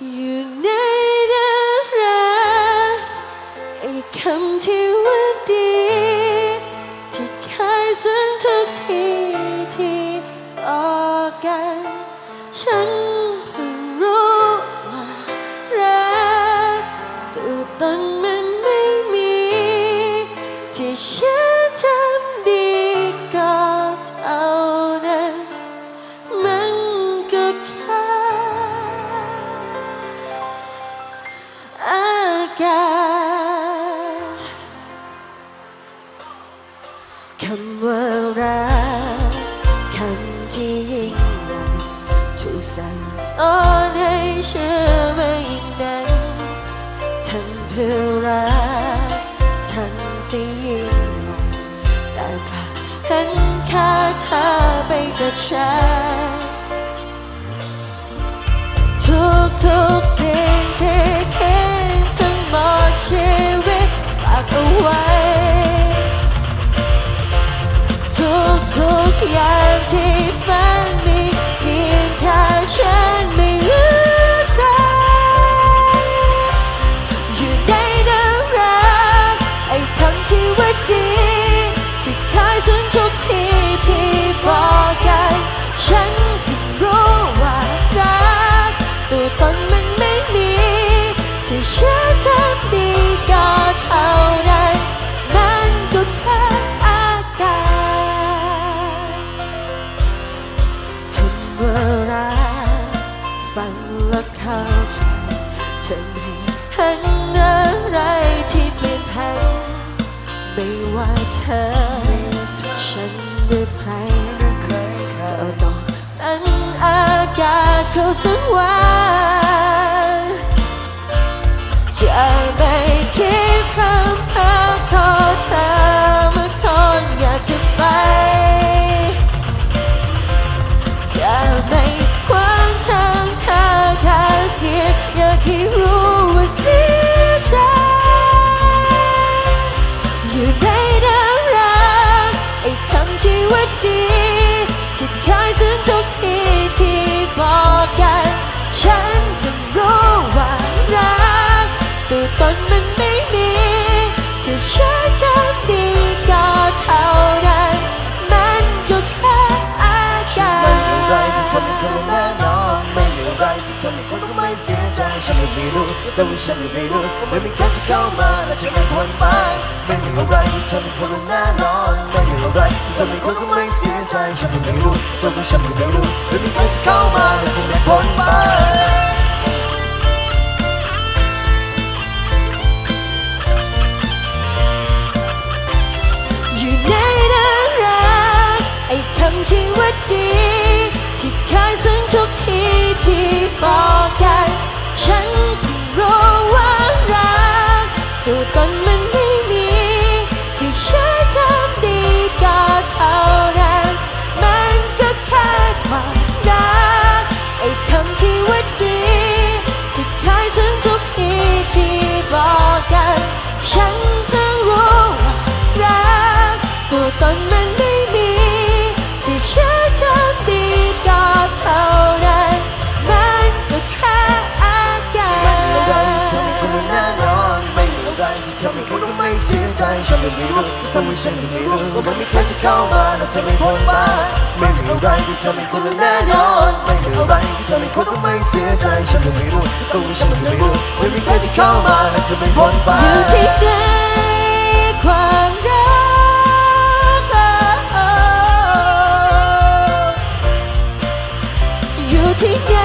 อยู่ในดาราไอ้คำที่ว่าดี ที่เคยซึ้งทุกทีที่บอกกัน ฉันเพิ่งรู้ว่ารักตัวตน สั่งสอนให้เชื่อไมาอีกนั้นทั้งเพื่อรักทั้งสิ่งยิ่งใหญ่แต่กลับเห็นค่าเธอไปจากฉันทุกทุกสิ่งที่คิดทั้งหมดชีวิตฝากเอาไว้ทุกทุกอย่างที่ฝัน เข้าใจจะมีเห็นอะไรที่เปลี่ยนแปลงไม่ว่าเธอ ฉันหรือใครก็ต้องนั้นอากาศเขาสักวัน ตัวตนมันไม่มีที่ฉันทำดีก็เท่านั้นมันก็แค่อาการไม่มีอะไรที่ทำให้คนแน่นอนไม่มีอะไรที่ทำให้คนก็ไม่เสียใจฉันไม่รู้แต่ว่าฉันไม่รู้ไม่มีใครที่เข้ามาและจะไม่พ้นไปไม่มีอะไรที่ทำให้คนแน่นอนไม่มีอะไรที่ทำให้คนก็ไม่เสียใจฉันไม่รู้แต่ว่าฉันไม่รู้ไม่มีใครที่เข้ามาและจะไม่พ้นไป บอกกัน ฉันเพิ่งรู้ว่ารักตัวตนมันไม่มี ที่ฉันทำดีก็เท่านั้น มันก็แค่ความรักไอ้คำที่ว่าดีที่เคยซึ้งทุกทีที่บอกกัน ฉันเพิ่งรู้ว่ารักตัวตนมันไม่ ใจฉันก็ไม่รู้แต่ว่าฉันก็ไม่รู้ว่ามันมีใครที่เข้ามาและจะไม่พ้นไปไม่มีอะไรที่ทำให้คนแน่นอนไม่มีอะไรที่ทำให้คนก็ไม่เสียใจฉันไม่รู้แต่ว่าฉันไม่รู้ว่ามีใครที่เข้ามาและจะไม่พ้นไปอยู่ที่ไหนความรักอยู่ที่ไหน